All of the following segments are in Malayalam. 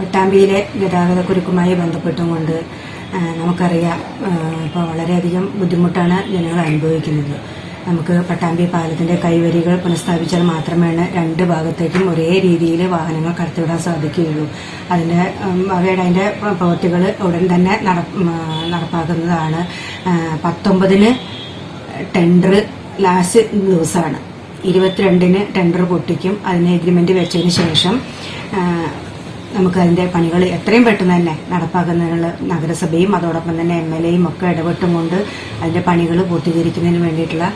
പട്ടാമ്പിയിലെ ഗതാഗതക്കുരുക്കുമായി ബന്ധപ്പെട്ടുകൊണ്ട് കൊണ്ട് നമുക്കറിയാം ഇപ്പോൾ വളരെയധികം ബുദ്ധിമുട്ടാണ് ജനങ്ങൾ അനുഭവിക്കുന്നത്. നമുക്ക് പട്ടാമ്പി പാലത്തിന്റെ കൈവരികൾ പുനഃസ്ഥാപിച്ചാൽ മാത്രമേ രണ്ട് ഭാഗത്തേക്കും ഒരേ രീതിയിൽ വാഹനങ്ങൾ കടത്തിവിടാൻ സാധിക്കുകയുള്ളൂ. അതിന്റെ അവയുടെ അതിന്റെ പ്രവൃത്തികൾ ഉടൻ തന്നെ നടപ്പാക്കുന്നതാണ്. പത്തൊമ്പതിന് ടെൻഡർ ലാസ്റ്റ് ദിവസമാണ്. ഇരുപത്തിരണ്ടിന് ടെൻഡർ പൊട്ടിക്കും. അതിന് എഗ്രിമെന്റ് വെച്ചതിന് ശേഷം നമുക്ക് അതിന്റെ പണികൾ എത്രയും പെട്ടെന്ന് തന്നെ നടപ്പാക്കുന്നതിനുള്ള നഗരസഭയും അതോടൊപ്പം തന്നെ എം എൽ എയും ഒക്കെ ഇടപെട്ടും കൊണ്ട് അതിന്റെ പണികൾ പൂർത്തീകരിക്കുന്നതിന് വേണ്ടിയിട്ടുള്ള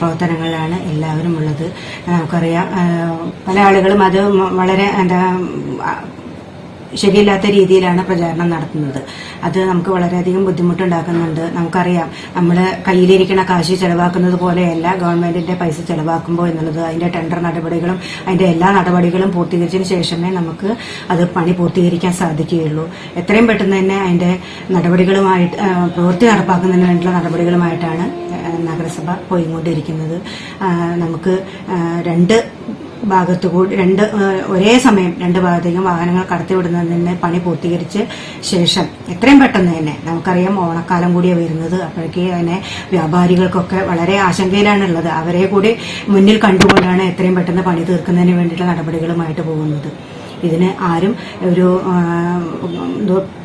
പ്രവർത്തനങ്ങളിലാണ് എല്ലാവരും ഉള്ളത്. നമുക്കറിയാം പല ആളുകളും അത് വളരെ എന്താ ശരിയല്ലാത്ത രീതിയിലാണ് പ്രചാരണം നടത്തുന്നത്. അത് നമുക്ക് വളരെയധികം ബുദ്ധിമുട്ടുണ്ടാക്കുന്നുണ്ട്. നമുക്കറിയാം നമ്മൾ കയ്യിലിരിക്കുന്ന കാശ് ചെലവാക്കുന്നത് പോലെയല്ല ഗവൺമെന്റിന്റെ പൈസ ചെലവാക്കുമ്പോൾ എന്നുള്ളത്. അതിന്റെ ടെൻഡർ നടപടികളും അതിന്റെ എല്ലാ നടപടികളും പൂർത്തീകരിച്ചതിന് ശേഷമേ നമുക്ക് അത് പണി പൂർത്തീകരിക്കാൻ സാധിക്കുകയുള്ളൂ. എത്രയും പെട്ടെന്ന് തന്നെ അതിന്റെ നടപടികളുമായിട്ട് പ്രവൃത്തി നടപ്പാക്കുന്നതിന് വേണ്ടിയുള്ള നടപടികളുമായിട്ടാണ് നഗരസഭ പോയിക്കൊണ്ടിരിക്കുന്നത്. നമുക്ക് രണ്ട് ഭാഗത്തു കൂടി രണ്ട് ഒരേ സമയം രണ്ട് ഭാഗത്തേക്കും വാഹനങ്ങൾ കടത്തിവിടുന്നതിന് പണി പൂർത്തീകരിച്ച് ശേഷം എത്രയും പെട്ടെന്ന് തന്നെ നമുക്കറിയാം ഓണക്കാലം കൂടിയാണ് വരുന്നത്. അപ്പോഴേക്ക് അതിനെ വ്യാപാരികൾക്കൊക്കെ വളരെ ആശങ്കയിലാണുള്ളത്. അവരെ കൂടി മുന്നിൽ കണ്ടുകൊണ്ടാണ് എത്രയും പെട്ടെന്ന് പണി തീർക്കുന്നതിന് വേണ്ടിയിട്ടുള്ള നടപടികളുമായിട്ട് പോകുന്നത്. ഇതിന് ആരും ഒരു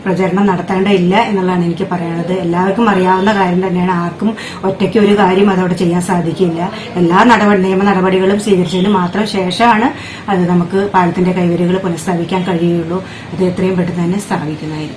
പ്രചരണം നടത്തേണ്ടതില്ല എന്നുള്ളതാണ് എനിക്ക് പറയാനുള്ളത്. എല്ലാവർക്കും അറിയാവുന്ന കാര്യം തന്നെയാണ്. ആർക്കും ഒറ്റയ്ക്ക് ഒരു കാര്യം അതവിടെ ചെയ്യാൻ സാധിക്കില്ല. എല്ലാ നടപടി നിയമ നടപടികളും സ്വീകരിച്ചതിന് മാത്രം ശേഷമാണ് അത് നമുക്ക് പാലത്തിന്റെ കൈവരികൾ പുനഃസ്ഥാപിക്കാൻ കഴിയുള്ളൂ അത് എത്രയും പെട്ടെന്ന് തന്നെ സ്ഥാപിക്കുന്നതായിരിക്കും.